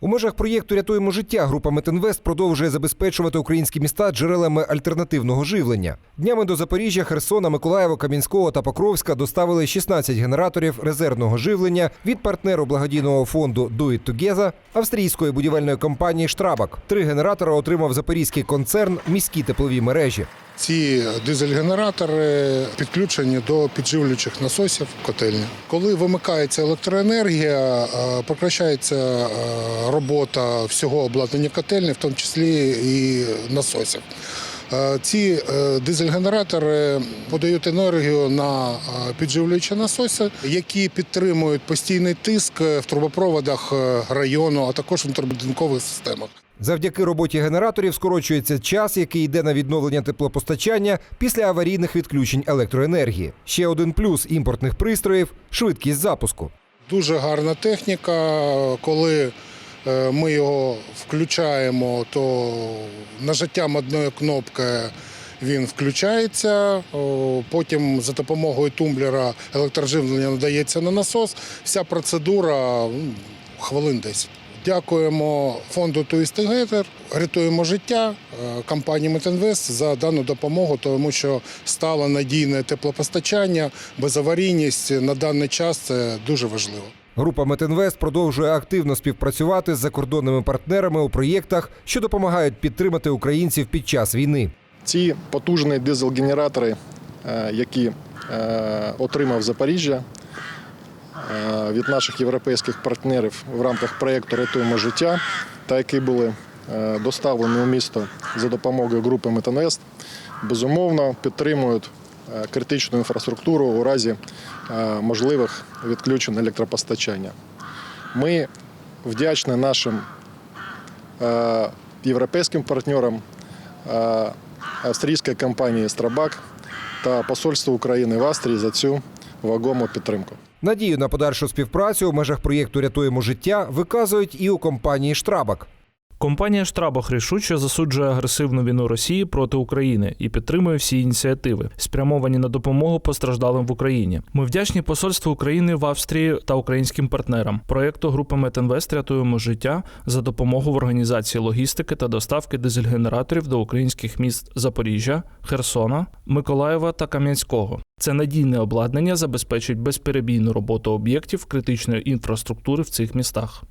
У межах проєкту Рятуємо життя група Метинвест продовжує забезпечувати українські міста джерелами альтернативного живлення. Днями до Запоріжжя, Херсона, Миколаєва, Кам'янського та Покровська доставили 16 генераторів резервного живлення від партнеру благодійного фонду Do It Together австрійської будівельної компанії Штрабак. Три генератори отримав запорізький концерн міські теплові мережі. Ці дизель-генератори підключені до підживлюючих насосів котельні. Коли вимикається електроенергія, е, покращається е, робота всього обладнання котельні, в тому числі і насосів. Е, Ці е, дизель-генератори подають енергію на е, підживлюючі насоси, які підтримують постійний тиск в трубопроводах району, а також в внутрібудинкових системах. Завдяки роботі генераторів скорочується час, який йде на відновлення теплопостачання після аварійних відключень електроенергії. Ще один плюс імпортних пристроїв швидкість запуску. Дуже гарна техніка. Коли ми його включаємо, то нажаттям одної кнопки він включається. Потім за допомогою тумблера електроживлення надається на насос. Вся процедура хвилин 10. Дякуємо фонду Туїстигетер, рятуємо життя е, компанії Метинвест за дану допомогу, тому що стало надійне теплопостачання, безаварійність на даний час це дуже важливо. Група Метинвест продовжує активно співпрацювати з закордонними партнерами у проєктах, що допомагають підтримати українців під час війни. Ці потужні дизель-генератори, е, які е, отримав Запоріжжя е, від наших європейських партнерів в рамках проєкту Рятуємо життя, та які були доставлені у місто за допомогою групи Метанест, безумовно підтримують критичну інфраструктуру у разі е, можливих відключень електропостачання. Ми вдячні нашим е, європейським партнерам е, австрійської компанії Страбак та посольству України в Австрії за цю вагому підтримку. Надію на подальшу співпрацю у межах проєкту Рятуємо життя виказують і у компанії Штрабак. Компанія Штрабах рішуче засуджує агресивну війну Росії проти України і підтримує всі ініціативи, спрямовані на допомогу постраждалим в Україні. Ми вдячні посольству України в Австрії та українським партнерам проєкту групи Метинвест рятуємо життя за допомогу в організації логістики та доставки дизель-генераторів до українських міст Запоріжжя, Херсона, Миколаєва та Кам'янського. Це надійне обладнання забезпечить безперебійну роботу об'єктів критичної інфраструктури в цих містах.